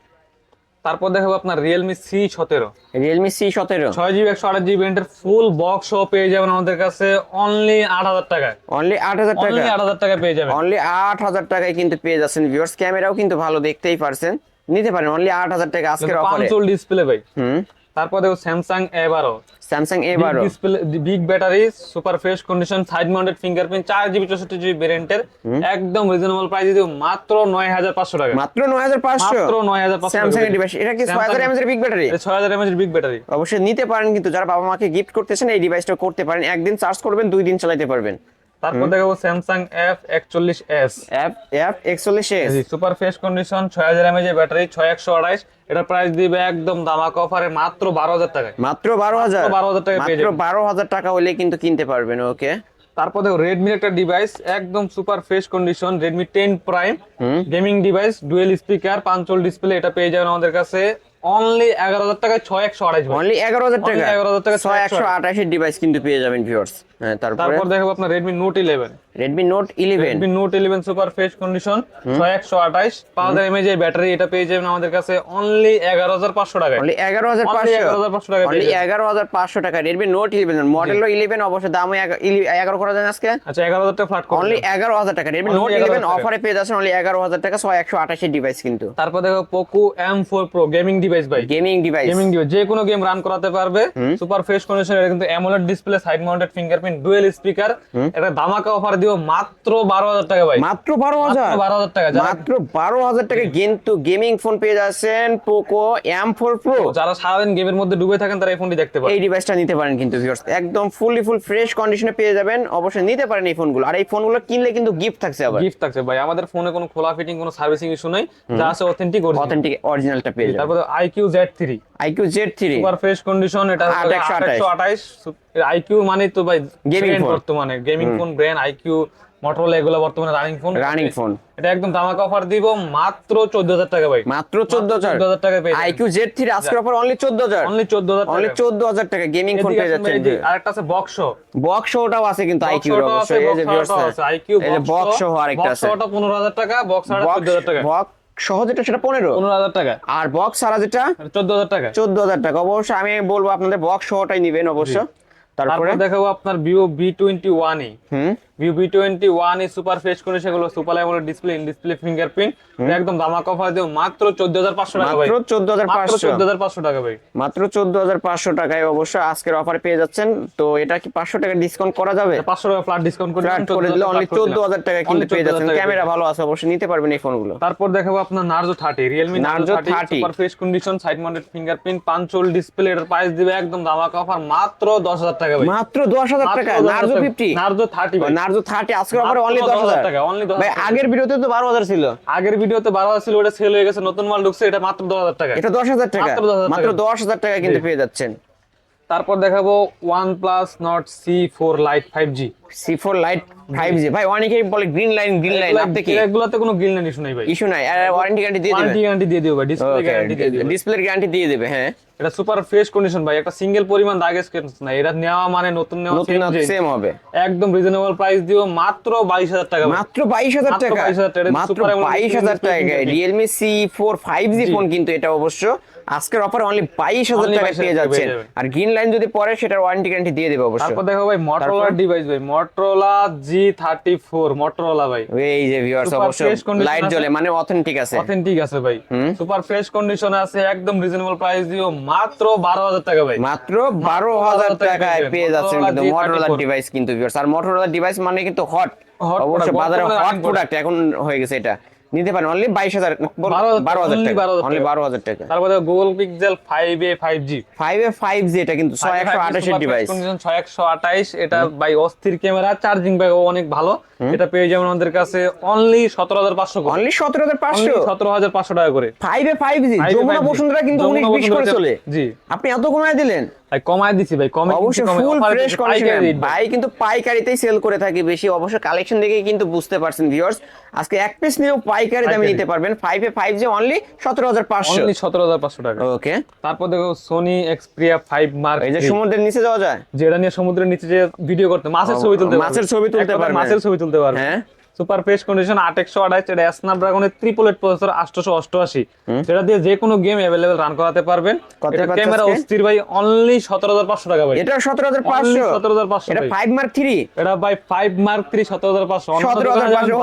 তারপর দেখাবো আপনার রিয়েলমি সি সতেরো। রিয়েলমি সি সতেরো। ছয় জিবি একশো আট জিবি ভেরিয়েন্টের ফুল বক্স সহ পেয়ে যাবেন আমাদের কাছে অনলি আট হাজার টাকায়। অনলি আট হাজার অনলি টাকা আট হাজার টাকায় পেয়ে যাবেন। অনলি আট হাজার টাকায় কিন্তু পেয়ে যাচ্ছেন ভিউয়ার্স ক্যামেরাও কিন্তু ভালো দেখতেই পারছেন। নিতে পারেন অনলি আট হাজার টাকা আজকের অফারে পাঁচল ডিসপ্লে ভাই। হুম। তারপর দেখো স্যামসাং এ বারো স্যামসাং এ বারো। Display big battery super fresh condition side mounted fingerprint চার জিবি চৌষট্টি জিবি ভেরিয়েন্টের একদম রিজনেবল প্রাইস দিয়ে মাত্র নয় হাজার পাঁচশো টাকা। মাত্র নয় হাজার পাঁচশো? মাত্র নয় হাজার পাঁচশো স্যামসাং এর ডিভাইস এটা কি ছয় হাজার এমএজ এর বিগ ব্যাটারি ছয় হাজার এমএচ বিগ ব্যাটারি অবশ্যই নিতে পারেন কিন্তু যারা বাবা মাকে গিফট করতেছেন এই ডিভাইসটা করতে পারেন। একদিন চার্জ করবেন দুই দিন চালাতে পারবেন। তারপর দেখাবো স্যামসাং এফ একচল্লিশ এস অ্যাপ একচল্লিশ এস সুপার ফ্রেশ কন্ডিশন ছয় হাজার এমএচ ব্যাটারি ছয় একশো আড়াইশ। এটা প্রাইস দিবে একদম দামাক অফারে মাত্র বারো হাজার টাকায়। মাত্র বারো হাজার? 12,000 টাকা পেয়ে মাত্র। বারো হাজার টাকা হলে কিন্তু কিনতে পারবেন ওকে? তারপর দেখো রেডমির একটা ডিভাইস একদম super fresh condition Redmi ten prime gaming device dual speaker পাঁচল display এটা পেয়ে যাবেন আমাদের কাছে। অনলি এগারো হাজার টাকায় ছয় একশো আড়াইশ অনলি এগারো হাজার টাকা 11,000 টাকা, ছয় একশো আঠাশের ডিভাইস কিন্তু পেয়ে যাবেন ভিউয়ার্স হ্যাঁ তারপর? দেখো আপনার Redmi note eleven Redmi note eleven Redmi note eleven super fresh condition ছয় একশো আঠাইশ পাঁচ হাজার এমএজ ব্যাটারি এটা পেয়ে যাবেন আমাদের কাছে অনলি এগারো হাজার পাঁচশো টাকায়। অনলি এগারো হাজার Only পাঁচশো 11,500 টাকা অনলি। এগারো হাজার পাঁচশো টাকা রেডমি নোট ইলেভেন মডেলও ইলেভেন অবশ্য ইলি- এগারো করা যায় আজকে? আচ্ছা এগারো হাজার টাকা ফ্ল্যাট অনলি এগারো হাজার টাকা রেডমি Only নোট ইলেভেন অফারে পেয়ে যাচ্ছেন অনলি এগারো হাজার টাকা ছয় একশো আঠাশের ডিভাইস কিন্তু। তারপর দেখো Poco M four pro gaming device ভাই। গেমিং ডিভাইস গেমিং ডিভাইস যে কোনো গেম রান করাতে পারবে। সুপার ফ্রেশ কন্ডিশন এটা কিন্তু AMOLED display side mounted fingerprint dual speaker এটা ধামাকা অফার দিও মাত্র বারো হাজার টাকা ভাই। মাত্র বারো হাজার? বারো হাজার টাকা মাত্র বারো হাজার টাকা কিন্তু গেমিং ফোন পেয়ে যাচ্ছেন পোকো এম ফোর প্রো যারা সারাদিন গেমের মধ্যে ডুবে থাকেন তারা এই ফোনটি দেখতে পারে এই ডিভাইসটা নিতে পারেন কিন্তু ভিউয়ার্স একদম ফুললি ফুল ফ্রেশ কন্ডিশনে পেয়ে যাবেন। অবশ্যই নিতে পারেন এই ফোনগুলো আর এই ফোনগুলো কিনলে কিন্তু গিফট থাকছে আবার। গিফট থাকছে ভাই। আমাদের ফোনে কোনো খোলা ফিটিং কোনো সার্ভিসিং ইস্যু নাই। যা আছে অথেন্টিক অথেন্টিক অরিজিনালটা পেয়ে যাবেন। তারপর iQOO Z three iQOO Z three super fresh condition এটা আট একশো আঠাশ। আটশো আঠাইশ আইকিউ মানে তো ভাই brand phone। বর্তমানে। Gaming phone brand iQOO Motorola এগুলো বর্তমানে রানিং ফোন রানিং ফোন এটা একদম ধামাকা অফার দিব মাত্র চোদ্দ হাজার টাকা ভাই। মাত্র চোদ্দ হাজার 14,000 টাকায় পেয়ে আইকিউ জেড থ্রি আজকের অফার অনলি চোদ্দ হাজার অনলি চোদ্দ হাজার অনলি চোদ্দ হাজার টাকা গেমিং ফোন পেয়ে যাচ্ছেন আরেকটা আছে বক্স বক্স শোটাও আছে কিন্তু আইকিউ অবশ্যই। এই যে এই যে বক্স শো আরেকটা আছে। বক্সটা পনেরো হাজার টাকা বক্স চোদ্দ হাজার টাকা। বক্স সহ যেটা সেটা পনেরো। পনেরো হাজার টাকা। আর বক্স ছাড়া যেটা? চোদ্দ হাজার টাকা। চোদ্দ হাজার টাকা। অবশ্যই আমি বলব আপনাদের বক্স সহটাই নিবেন অবশ্য। তারপরে? দেখাবো আপনার Vivo V twenty one hmm. Vivo V twenty one E super fresh করে সেগুলো super AMOLED display in display fingerprint একদম ধামাকা অফার দিও মাত্র চোদ্দ হাজার পাঁচশো টাকা মাত্র চোদ্দ হাজার পাঁচশো। চোদ্দ হাজার পাঁচশো টাকা ভাই। মাত্র চোদ্দ হাজার পাঁচশো টাকায় অবশ্য আজকের অফার পেয়ে যাচ্ছেন। তো এটা কি পাঁচশো টাকা ডিসকাউন্ট করা যাবে? পাঁচশো টাকা ফ্ল্যাট ডিসকাউন্ট করে ফ্ল্যাট করে দিলে অনলি চোদ্দ হাজার টাকা কিন্তু পেয়ে যাচ্ছেন। ক্যামেরা ভালো আছে অবশ্যই নিতে পারবেন এই ফোনগুলো তারপর দেখাবো আপনার Narzo thirty Realme Narzo thirty 30 super fresh condition side mounted fingerprint পাঁচল display এর প্রাইস দিবে একদম দামা অফার মাত্র দশ হাজার টাকা ভাই। মাত্র টাকা। নার্জো ফিফটি নার্জো থার্টি ভাই। নার্জো থার্টি আজকের অফারে অনলি দশ 10,000 হাজার টাকা, 10,000 ভাই আগের ভিডিওতে তো বারো হাজার ছিল। আগের ভিডিওতে বারো হাজার ছিল ওটা সেল হয়ে গেছে নতুন মাল ঢুকছে এটা মাত্র দশ হাজার টাকা এটা দশ হাজার টাকা। মাত্র 10,000 টাকা। দশ হাজার টাকা কিন্তু পেয়ে যাচ্ছেন। তারপর দেখাবো one plus Nord C four lite five G. C four lite আর টাকা ফোন কিন্তু এটা। অবশ্য। আজকের অফারে অনলি 22000 টাকা পেয়ে যাচ্ছেন আর গ্রিন লাইন যদি পরে সেটার ওয়ারেন্টি গ্যারান্টি দিয়ে দেবে অবশ্যই তারপর দেখো ভাই Motorola ডিভাইস ভাই। Motorola G34 ভাই। এই যে ভিউয়ার্স অবশ্যই লাইট জ্বলে মানে অথেন্টিক আছে। অথেন্টিক আছে ভাই। সুপার ফ্রেশ কন্ডিশনে আছে একদম রিজনেবল প্রাইস দিও মাত্র 12000 টাকা ভাই। মাত্র 12000 টাকায় পেয়ে যাচ্ছেন কিন্তু Motorola ডিভাইস কিন্তু ভিউয়ার্স আর Motorola ডিভাইস মানে কিন্তু হট অবশ্যই বাজারে হট প্রোডাক্ট এখন হয়ে গেছে এটা। নিতে পারেন অনলি বাইশ হাজার বারো হাজার টাকা 12,000 অনলি বারো হাজার টাকা। তারপরে Google Pixel five A five G five A five G এটা কিন্তু ছয় একশো আঠাশের ডিভাইস ছয় একশো আঠাইশ এটা বাই অস্থির ক্যামেরা চার্জিং ব্যাগও অনেক ভালো। এটা পেয়ে যাবেন আমাদের কাছে অনলি সতেরো হাজার পাঁচশো অনলি সতেরো হাজার পাঁচশো? সতেরো হাজার পাঁচশো টাকা করে। Five A five G 5A Jamuna Bashundhara কিন্তু উনিশ বিশ করে চলে। জি। আপনি এত কমায় দিলেন? ভাই কমায় দিছি ভাই কমে অবশ্যই ফুল ফ্রেশ rate ভাই। কিন্তু পাইকারিতেই সেল করে থাকি বেশি অবশ্য কালেকশন দেখে কিন্তু বুঝতে পারছেন ভিউয়ার্স আজকে এক পিস নিয়েও পাইকারি। দামে নিতে পারবেন। Five A five G only সতেরো হাজার পাঁচশো। অনলি সতেরো হাজার পাঁচশো টাকা। ওকে তারপর দেখো সোনি এক্সপ্রিয়া ফাইভ মার্ক এই যে সমুদ্রের নিচে যাওয়া যায়? যেটা নিয়ে সমুদ্রের নিচে যে ভিডিও করতে মাছের ছবি তুলতে। মাছের ছবি তুলতে পারবে। মাছের ছবি তুলতে পারবে। হ্যাঁ। সুপার ফ্রেশ কন্ডিশন আট একশো আঠাশ এটা স্ন্যাপড্রাগনের ট্রিপল এইট প্রসেসর আটশোশো অষ্টআশি। যেটা দিয়ে যে কোনো গেম অ্যাভেলেবেল রান করাতে পারবেন। এটা ক্যামেরা অস্থির ভাই অনলি সতেরো হাজার পাঁচশো টাকা ভাই। এটা সতেরো হাজার পাঁচশো? সতেরো হাজার পাঁচশো এটা ফাইভ মার্ক থ্রি এটা ভাই ফাইভ মার্ক থ্রি সতেরো হাজার পাঁচশো। সতেরো হাজার পাঁচশো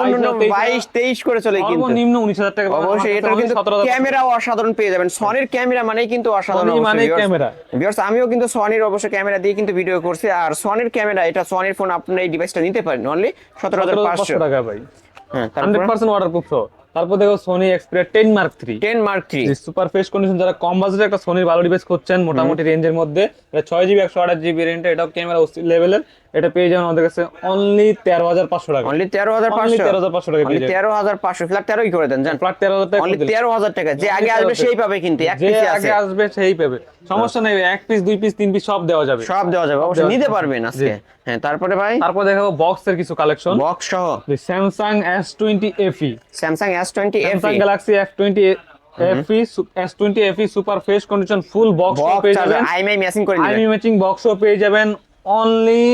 বাইশ তেইশ করে চলে কিন্তু। সর্বনিম্ন উনিশ হাজার টাকা। অবশ্যই এটা কিন্তু সতেরো হাজার ক্যামেরাও অসাধারণ পেয়ে যাবেন। সনির ক্যামেরা মানেই কিন্তু অসাধারণ মানেই ক্যামেরা। ভিউয়ার্স আমিও কিন্তু সনির অবশ্য ক্যামেরা দিয়ে কিন্তু ভিডিও করছি। আর সনির ক্যামেরা এটা সনির ফোন আপনি এই ডিভাইসটা নিতে পারেন। অনলি সতেরো হাজার পাঁচশো টাকা ভাই। হ্যাঁ হান্ড্রেড তারপর পার্সেন্ট ওয়াটার প্রুফ তারপর দেখো Sony Xperia ten mark three ten mark three super fresh condition যারা কম বাজেটে একটা সোনির ভালো ডিভাইস করছেন মোটামুটি রেঞ্জের মধ্যে ছয় জিবি একশো আঠাশ জিবি রেঞ্জ এটাও ক্যামেরা লেভেলের এটা পেয়ে যাবেন আমাদের কাছে অনলি তেরো হাজার পাঁচশো টাকা। অনলি তেরো হাজার পাঁচশো। 13,500 টাকা পেয়ে যাবেন। তেরো হাজার পাঁচশো। ফ্ল্যাট তেরোই করে দেন জান। ফ্ল্যাট তেরো হাজার টাকা অনলি তেরো হাজার টাকা যে আগে আসবে সেই পাবে কিন্তু এক আছে আগে আসবে সেই পাবে। সমস্যা নেই এক পিস দুই পিস তিন পিস সব দেওয়া যাবে। সব দেওয়া যাবে। অবশ্যই নিতে। পারবেন আজকে। হ্যাঁ তারপরে ভাই? তারপর দেখাবো বক্সের কিছু কালেকশন বক্স সহ। Samsung S twenty FE Samsung S twenty F Samsung Galaxy F twenty FE S twenty FE super fresh condition full box box পেয়ে যাবেন। আইএমআই ম্যাচিং করে নেবেন। ম্যাচিং বক্সও পেয়ে যাবেন। অনলি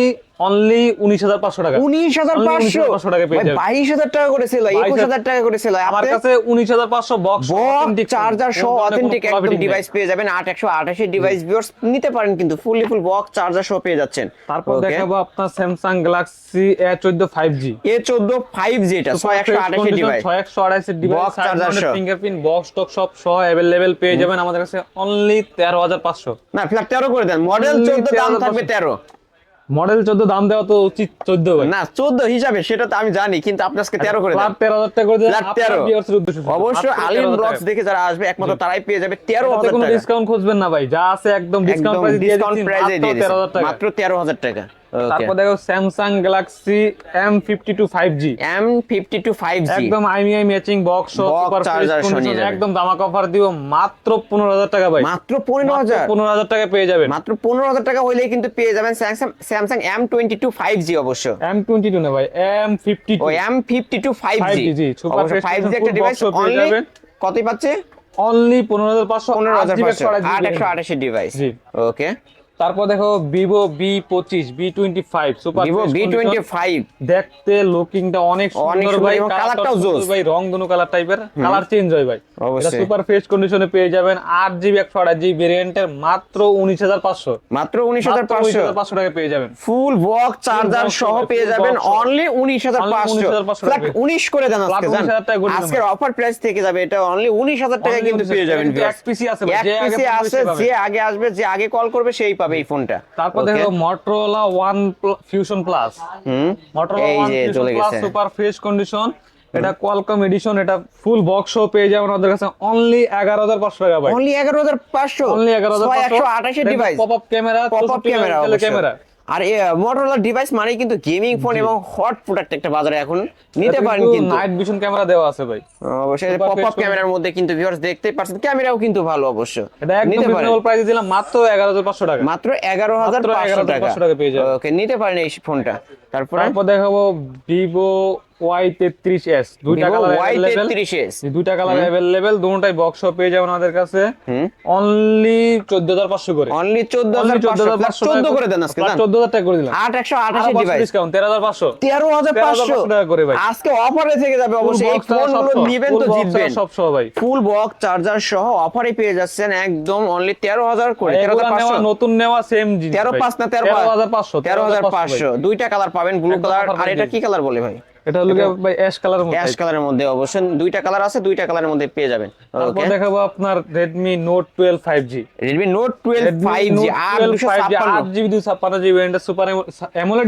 অনলি উনিশ হাজার পাঁচশো টাকা। উনিশ হাজার পাঁচশো? টাকা পেয়ে যাবেন। বাইশ হাজার টাকা করে ছিল একুশ হাজার টাকা করে ছিল আমার কাছে উনিশ হাজার পাঁচশো বক্স চার্জার সহ অথেন্টিক একদম ডিভাইস পেয়ে যাবেন আট একশো আঠাশের ডিভাইস ভিউয়ার্স নিতে পারেন কিন্তু ফুললি ফুল বক্স চার্জার সহ পেয়ে যাচ্ছেন। তারপর দেখাবো আপনার স্যামসাং গ্যালাক্সি এ চোদ্দ ফাইভ জি এ চোদ্দ ফাইভ জি এটা ছয় একশো আঠাশের ডিভাইস ছয় একশো আড়াইশের ডিভাইস charger সহ। ফিঙ্গারপ্রিন্ট বক্স টক সব সহ অ্যাভেলেবেল পেয়ে যাবেন আমাদের কাছে অনলি তেরো হাজার পাঁচশো। না ফ্ল্যাট তেরো করে দেন। মডেল চোদ্দ দাম থাকবে তেরো। মডেল চোদ্দ দাম দেওয়া তো উচিত চোদ্দ না চোদ্দ হিসাবে সেটা তো আমি জানি কিন্তু আপনাকে আজকে তেরো করে ফ্ল্যাট তেরো হাজার টাকা করে তেরো। অবশ্যই আলিম 13,000 ব্লগস দেখে যারা আসবে একমাত্র তারাই পেয়ে যাবে তেরো হাজার কোনো ডিসকাউন্ট খুঁজবেন না ভাই যা আছে একদম ডিসকাউন্ট প্রাইস দিয়ে দিচ্ছি মাত্র তেরো হাজার টাকা। তারপর দেখো Samsung Galaxy M fifty two five G M fifty two five G একদম আইমিআই ম্যাচিং বক্স যাবেন। একদম দামাক অফার দিব মাত্র পনেরো হাজার টাকা ভাই। মাত্র পনেরো হাজার? পনেরো হাজার টাকা পেয়ে যাবেন। মাত্র পনেরো হাজার টাকা হইলেই কিন্তু পেয়ে যাবেন Samsung Samsung M twenty two five G অবশ্য। এম টোয়েন্টি টু না ভাই এম ফিফটি ও M fifty two five 5G, G G, super five G একটা ডিভাইস অনলি কতই পাচ্ছে? অনলি পনেরো হাজার পাঁচশো পনেরো হাজার পাঁচশো। আট একশো আঠাশের ডিভাইস জি। ওকে তারপর দেখো ভিভো বি পঁচিশ V twenty five super Vivo V twenty five দেখতে লুকিংটা অনেক অনেক সুন্দর ভাই কালারটাও জোস। ভাই রং দুনো কালার টাইপের কালার চেঞ্জ হয় ভাই। এটা সুপার ফ্রেশ কন্ডিশনে পেয়ে যাবেন। আট জিবি একশো আঠাশ জিবি ভেরিয়েন্টের মাত্র উনিশ হাজার পাঁচশো। মাত্র উনিশ হাজার পাঁচশো। পাঁচশো টাকা পেয়ে যাবেন। ফুল বক্স চার্জার সহ পেয়ে যাবেন অনলি উনিশ হাজার পাঁচশো। 19,500 উনিশ করে দেন আজকে Flat জান? 19,000 টাকা আজকের অফার প্রাইস থেকে যাবে এটা অনলি উনিশ হাজার টাকা কিন্তু পেয়ে যাবেন এক আছে। যে আগে আসবে যে আগে কল করবে সেই পাবে। এই ফোনটা। তারপর? দেখো Motorola one fusion plus hmm Motorola এই ওয়ান যে ফিউশন চলে প্লাস গেছে। সুপার ফ্রেশ কন্ডিশন এটা কোয়ালকম এডিশন এটা ফুল বক্স সহ পেয়ে যাবেন আমাদের কাছে অনলি এগারো হাজার পাঁচশো টাকা ভাই। অনলি এগারো হাজার পাঁচশো? অনলি এগারো হাজার একশো আঠাশের device pop up camera pop up camera camera আর মোটরোলা ডিভাইস মানে কিন্তু গেমিং ফোন এবং হট প্রোডাক্ট একটা বাজারে এখন নিতে পারেন কিন্তু নাইট ভিশন ক্যামেরা দেওয়া আছে ভাই। অবশ্যই। পপ আপ ক্যামেরার মধ্যে কিন্তু ভিউয়ার্স দেখতেই পাচ্ছেন। ক্যামেরাও কিন্তু ভালো অবশ্য। এটা একদম রিজনেবল প্রাইসে দিলাম মাত্র এগারো হাজার পাঁচশো টাকা। মাত্র এগারো হাজার মাত্র পাঁচশো 11,500 টাকা টাকা পেয়ে যাবেন। ওকে নিতে পারেন এই ফোনটা তারপর তারপর দেখাবো ভিভো ওয়াই তেত্রিশ এস দুইটা কালার Y33s দুইটা কালার অ্যাভেলেবেল দুটোটাই বক্স পেয়ে যাবেন আমাদের কাছে। অনলি চোদ্দ হাজার পাঁচশো করে। অনলি চোদ্দ হাজার পাঁচশো। চোদ্দ করে। দেন আজকে চোদ্দ হাজার টাকা করে দিলাম। আট একশো আঠাশি ডিভাইস ডিসকাউন্ট তেরো হাজার পাঁচশো। তেরো হাজার পাঁচশো। টাকা করে ভাই। আজকে অফারে থেকে যাবে অবশ্যই। এই ফোনগুলো নিবেন তো জিতবেন। সব সহ ভাই। ফুল বক্স চার্জার সহ অফারে পেয়ে যাচ্ছেন একদম অনলি তেরো হাজার করে। তেরো হাজার নেওয়া পাঁচশো নতুন নেওয়া সেম জিনিস তেরো পাঁচ না তেরো হাজার পাঁচশো তেরো হাজার পাঁচশো দুইটা কালার পাবেন ব্লু কালার আর এটা কি কালার বলে ভাই? এটা হলো ভাই অ্যাশ কালার মধ্যে। অ্যাশ কালারের মধ্যে অবশ্যই। দুইটা কালার আছে দুইটা কালারের মধ্যে পেয়ে যাবেন। তারপর দেখাবো আপনার Redmi Note 12 5G Redmi note twelve Redmi Note 12 5G ছাপ্পান্ন। 8GB 256GB এটা super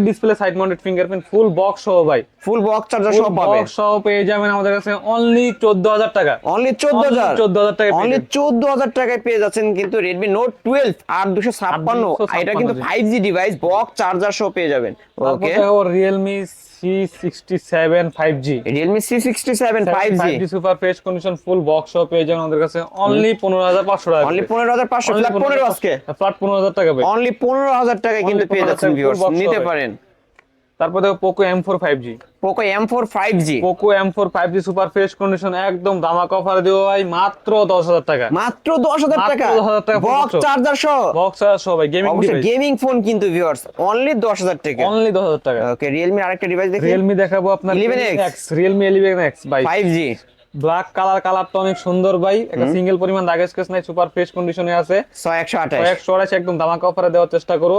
display side mounted fingerprint full box সহ ভাই। ফুল বক্স চার্জার সহ বক্স সহ পেয়ে যাবেন আমাদের কাছে অনলি 14000 টাকা। অনলি চোদ্দ হাজার? 14000 টাকায় পেয়ে অনলি যাবেন। চোদ্দ হাজার টাকায় পেয়ে যাচ্ছেন কিন্তু আর দুশো ছাপ্পান্ন। 856 এটা কিন্তু G. Five G device box charger সহ পেয়ে যাবেন। Okay Realme C67 5G Realme C sixty seven five G 5G super fresh condition full box সহ পেয়ে যাবেন আমাদের কাছে অনলি 15500 টাকা অনলি পনেরো হাজার পাঁচশো ফ্ল্যাট পনেরো আজকে। ফ্ল্যাট 15000 টাকা অনলি পনেরো হাজার টাকায় কিন্তু পেয়ে 15,000 যাচ্ছেন ভিউয়ার্স নিতে পারেন। তারপর দেখো Poco M4 5G Poco M four five G Poco M4 5G super fresh condition একদম দামাক অফার দিও ভাই মাত্র 10000 টাকা। মাত্র দশ হাজার টাকা। 10,000 টাকা বক্স চার্জার সহ। বক্স চার্জার সহ ভাই গেমিং ডিভাইস গেমিং ফোন কিন্তু ভিউয়ার্স অনলি দশ হাজার টাকা। অনলি 10000 টাকা। ওকে রিয়েলমি আরেকটা ডিভাইস দেখি। Realme দেখাবো আপনার 11X Realme 11X ভাই। ফাইভ জি ব্ল্যাক কালার কালারটা অনেক সুন্দর ভাই। একটা সিঙ্গেল পরিমাণ দাগ স্কেচ নাই সুপার ফ্রেশ কন্ডিশনে আছে। ছয় একশো আঠাশ। কয়েকশো আড়াইশো একদম দামাক অফারে দেওয়ার চেষ্টা করো।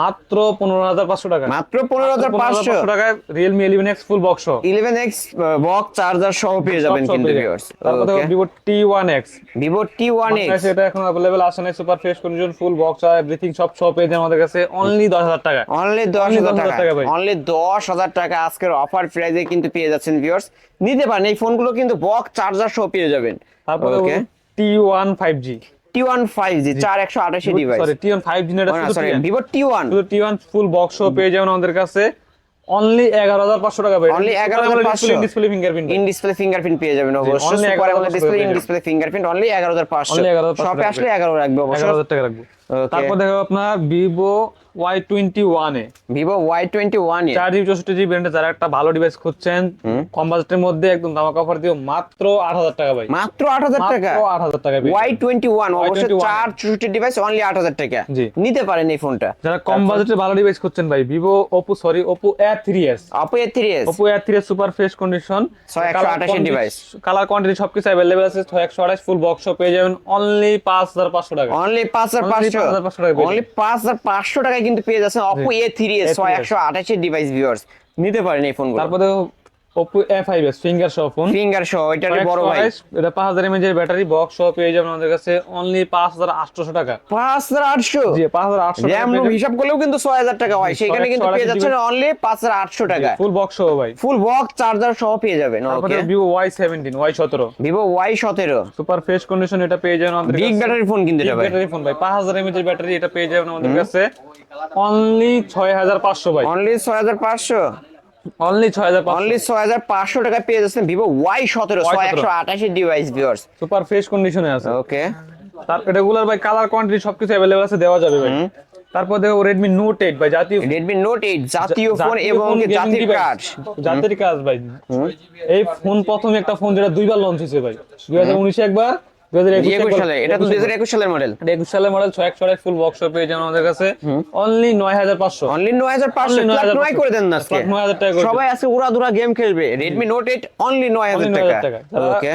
মাত্র পনেরো হাজার পাঁচশো টাকা। মাত্র পনেরো হাজার পাঁচশো? টাকায় Realme eleven X full box eleven X box charger সহ পেয়ে যাবেন কিন্তু Vivo T one X Vivo T one X এটা এখন অ্যাভেলেবেল আসে নাই super fresh condition full box আর এভরিথিং সব সব পেয়ে যাবেন আমাদের কাছে অনলি দশ হাজার টাকা অনলি দশ Only হাজার টাকা। অনলি দশ হাজার টাকা আজকের অফার প্রাইজে কিন্তু পেয়ে যাচ্ছেন ভিউয়ার্স নিতে পারেন এই ফোনগুলো কিন্তু বক্স চার্জার সহ পেয়ে যাবেন। তারপরে T one five G T one five G চার একশো আঠাশি device sorry T one five G না সরি ভিভো টি ওয়ান শুধু টি ফুল বক্স পেয়ে যাবেন আমাদের কাছে। অনলি এগারো হাজার পাঁচশো টাকা ভাই Only 11,500 display fingerprint in display fingerprint পেয়ে যাবেন অবশ্যই। Super 11,500 display in display fingerprint only এগারো হাজার পাঁচশো। Only 11,500 শপে আসলে এগারো রাখবে এগারো অবশ্যই 11000 টাকা রাখব. তারপর দেখো আপনার Vivo Y twenty one A. Vivo Y twenty one চার জিবি চৌষট্টি জিবি ব্র্যান্ডে যারা একটা ভালো ডিভাইস খুঁজছেন কম বাজেটের মধ্যে একদম দামাক অফার দিও মাত্র আট হাজার টাকা ভাই। মাত্র আট হাজার টাকা? আট হাজার টাকা ওয়াই টোয়েন্টি ওয়ান অবশ্যই চার চৌষট্টি ডিভাইস অনলি আট হাজার টাকা। জি। নিতে পারেন এই ফোনটা যারা কম বাজেটে ভালো ডিভাইস খুঁজছেন ভাই Vivo Oppo sorry Oppo A three S Oppo A three S Oppo A three S super fresh condition ছয় একশো আঠাশি device। কালার কোয়ান্টিটি সবকিছু অ্যাভেলেবেল আছে ছয় একশো আঠাশ ফুল বক্স পেয়ে যাবেন অনলি পাঁচ হাজার পাঁচশো টাকা। অনলি পাঁচ হাজার পাঁচশো 5,500 টাকা পেয়ে অনলি পাঁচ হাজার পাঁচশো টাকায় কিন্তু পেয়ে যাচ্ছেন অপো এ থ্রি এস ছয় একশো আঠাশের ডিভাইস ভিউয়ার্স নিতে পারেন এই ফোনগুলো তারপর ওপো ফাইভ এস ফিঙ্গার সহ ফোন ফিঙ্গার সহ এটার বড় ভাই। এটা পাঁচ হাজার এমএজ এর ব্যাটারি বক্স সহ পেয়ে যাবেন আমাদের কাছে অনলি পাঁচ হাজার আটশোশো টাকা। পাঁচ হাজার আটশো? জি পাঁচ হাজার আটশো র্যাম রোম হিসাব করলেও কিন্তু ছয় হাজার টাকা হয়। সেখানে কিন্তু পেয়ে যাচ্ছেন অনলি পাঁচ হাজার আটশো টাকা। ফুল বক্স সহ ভাই। ফুল বক্স চার্জার সহ পেয়ে যাবেন okay Vivo Y seventeen Y সতেরো। ভিভো ওয়াই সতেরো। সুপার ফ্রেশ কন্ডিশন এটা পেয়ে যাবেন আমাদের বিগ ব্যাটারি ফোন কিন্তু এটা ভাই। ব্যাটারি ফোন ভাই। পাঁচ হাজার এমএজ এর ব্যাটারি এটা পেয়ে যাবেন আমাদের কাছে অনলি ছয় হাজার পাঁচশো ভাই। অনলি ছয় হাজার পাঁচশো? অনলি ছয় হাজার পাঁচশো। অনলি ছয় হাজার পাঁচশো টাকা পেয়ে যাচ্ছেন ভিভো ওয়াই সতেরো ছয় একশো আঠাশি ডিভাইস ভিউয়ার্স সুপার ফ্রেশ কন্ডিশনে আছে। ওকে তার রেগুলার ভাই কালার কোয়ান্টিটি সবকিছু অ্যাভেলেবল আছে দেওয়া যাবে ভাই। তারপর দেখো রেডমি নোট এইট ভাই জাতীয় রেডমি নোট এইট জাতীয় ফোন এবং device। কাজ জাতির কাজ ভাই। এই ফোন প্রথম একটা ফোন যেটা দুইবার লঞ্চ হয়েছে ভাই। দুই হাজার উনিশে একবার সালে এটা তো দুই হাজার একুশ সালের মডেল সালের মডেল ফুল বক্স পেয়ে আমাদের কাছে। অনলি নয় হাজার পাঁচশো। অনলি নয় হাজার পাঁচশো। Only 9,500 নয় করে দেন না আজকে। Flat 9,000 টাকা করে সবাই আছে উড়া দুরা গেম খেলবে রেডমি নোট এইট অনলি নয় হাজার টাকা। ওকে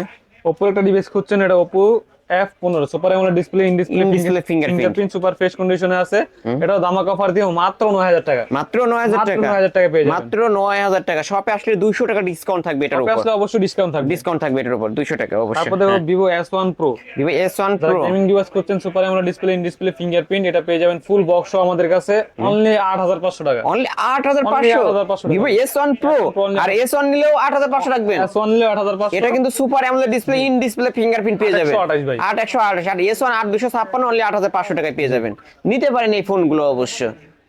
ওপো একটা ডিভাইস খুঁজছেন এটা ওপো এফ পনেরো সুপার এমন display in display fingerprint super fresh কন্ডিশনে আছে। এটা দামাক অফার দিয়ে মাত্র নয় হাজার টাকা। মাত্র নয় হাজার মাত্র টাকা। 9,000 টাকা পেয়ে যাবেন। মাত্র নয় হাজার টাকা। শপে আসলে দুইশো টাকা ডিসকাউন্ট থাকবে এটার উপর। আসলে অবশ্যই ডিসকাউন্ট থাকবে। ডিসকাউন্ট থাকবে এটার উপর দুইশো টাকা অবশ্যই। তারপর দেখো Vivo S one pro Vivo S one pro gaming device করছেন সুপার এমন ডিসপ্লে ইন ডিসপ্লে ফিঙ্গারপ্রিন্ট এটা পেয়ে যাবেন ফুল বক্স আমাদের কাছে। অনলি আট হাজার পাঁচশো টাকা। অনলি আট হাজার পাঁচশো? 8,500 ভিভো এস ওয়ান প্রো আর এস ওয়ান নিলেও আট হাজার পাঁচশো রাখবেন। এস ওয়ান নিলে আট হাজার পাঁচশো এটা কিন্তু super AMOLED display in display fingerprint পেয়ে যাবেন। 828 ভাই। আট একশো আঠাশ। আর এস ওয়ান আট দুশো ছাপ্পান্ন অনলি আট হাজার পাঁচশো টাকায় পেয়ে যাবেন। নিতে পারেন এই ফোনগুলো অবশ্য।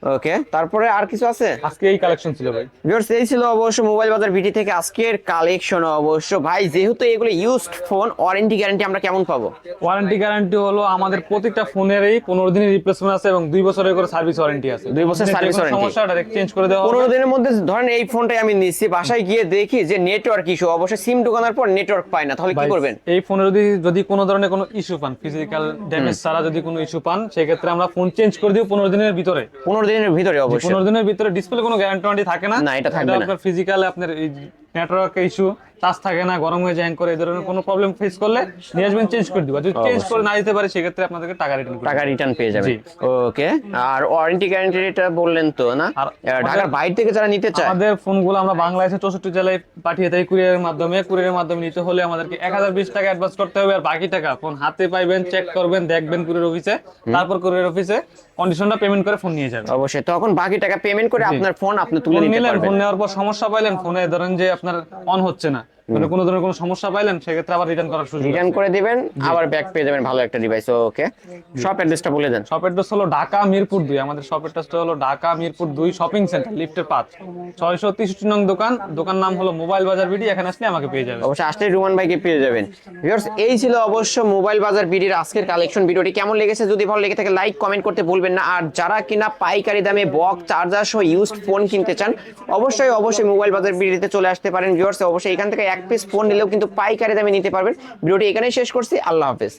ওকে তারপরে আর কিছু আছে? আজকে এই কালেকশন ছিল ভাই। ভিউয়ার্স এই ছিল অবশ্য মোবাইল বাজার ভিটি থেকে আজকের কালেকশন অবশ্য। ভাই যেহেতু এগুলো ইউজড ফোন ওয়ারেন্টি গ্যারান্টি আমরা কেমন পাবো? ওয়ারেন্টি গ্যারান্টি হলো আমাদের প্রত্যেকটা ফোনেরই পনেরো দিনের রিপ্লেসমেন্ট আছে এবং দুই বছরের করে সার্ভিস ওয়ারেন্টি আছে। দুই বছর যদি service কোনো সমস্যা ডাইরেক্ট চেঞ্জ করে দেওয়া হবে। পনেরো দিনের মধ্যে ধরেন এই ফোনটাই আমি নিচ্ছি বাসায় গিয়ে দেখি যে নেটওয়ার্ক ইস্যু অবশ্যই সিম ঢোকানোর পর নেটওয়ার্ক পায় না তাহলে কি করবেন? এই ফোনে যদি যদি কোনো ধরনের কোনো ইস্যু পান ফিজিক্যাল ড্যামেজ ছাড়া যদি কোনো ইস্যু পান সেক্ষেত্রে আমরা ফোন চেঞ্জ করে দিই পনেরো দিনের ভিতরে। পনেরো দিনের ভিতরে অবশ্যই পনেরো দিনের ভিতরে ডিসপ্লে কোনো গ্যারান্টি থাকে না না, এটা থাকবে না। আপনার ফিজিক্যাল আপনার এই নেটওয়ার্ক ইস্যু চার্জ থাকে না গরম হয়ে যায় করে এই ধরনের কোনো প্রবলেম ফেস করলে নিয়ে আসবেন চেঞ্জ করে দিব। যদি চেঞ্জ করে না দিতে পারে সেক্ষেত্রে আপনাদেরকে টাকা রিটার্ন টাকা রিটার্ন পেয়ে যাবেন। ওকে আর ওয়ারেন্টি গ্যারান্টি এটা বললেন তো না? আর ঢাকার বাইরে থেকে যারা নিতে চায়। আমাদের ফোনগুলো আমরা বাংলাদেশের চৌষট্টি জেলায় পাঠিয়ে থাকি কুরিয়ারের মাধ্যমে। কুরিয়ারের মাধ্যমে নিতে হলে আমাদেরকে এক হাজার বিশ টাকা অ্যাডভান্স করতে হবে আর বাকি টাকা ফোন হাতে পাইবেন চেক করবেন দেখবেন কুরিয়ার অফিসে তারপর কুরিয়ার অফিসে কন্ডিশনটা পেমেন্ট করে ফোন নিয়ে যাবেন। অবশ্যই। তখন বাকি টাকা পেমেন্ট করে আপনার ফোন আপনি তুলে নিতে পারবেন। ফোন নেওয়ার পর সমস্যা পাইলেন ফোনে ধরেন যে আপনার অন হচ্ছে না। মানে কোনো ধরনের কোনো সমস্যা পাইলেন সেক্ষেত্রে আবার রিটার্ন করার সুযোগ রিটার্ন করে দিবেন আবার ব্যাক পেয়ে যাবেন ভালো একটা ডিভাইস ওকে সব অ্যাড্রেসটা বলে দেন। শপ অ্যাড্রেস হলো ঢাকা মিরপুর দুই। আমাদের শপ অ্যাড্রেসটা হলো ঢাকা মিরপুর দুই শপিং সেন্টার লিফটের পাঁচ। ছয়শো তেষট্টি নং দোকান। দোকান নাম হলো মোবাইল বাজার বিডি এখানে আসলে আমাকে পেয়ে যাবে অবশ্যই আসলে রুমান ভাইকে পেয়ে যাবেন। ভিউয়ার্স এই ছিল অবশ্য মোবাইল বাজার বিডির আজকের কালেকশন ভিডিওটি। কেমন লেগেছে? যদি ভালো লেগে থাকে লাইক কমেন্ট করতে ভুলবেন না। আর যারা কিনা পাইকারি দামে বক্স চার্জার সহ ইউজড ফোন কিনতে চান অবশ্যই অবশ্যই মোবাইল বাজার বিডিতে চলে আসতে পারেন। ভিউয়ার্স অবশ্যই এখান থেকে এক পিস ফোন নিলেও কিন্তু পাইকারি দামে নিতে পারবেন। ভিডিওটি এখানেই শেষ করছি। আল্লাহ হাফেজ।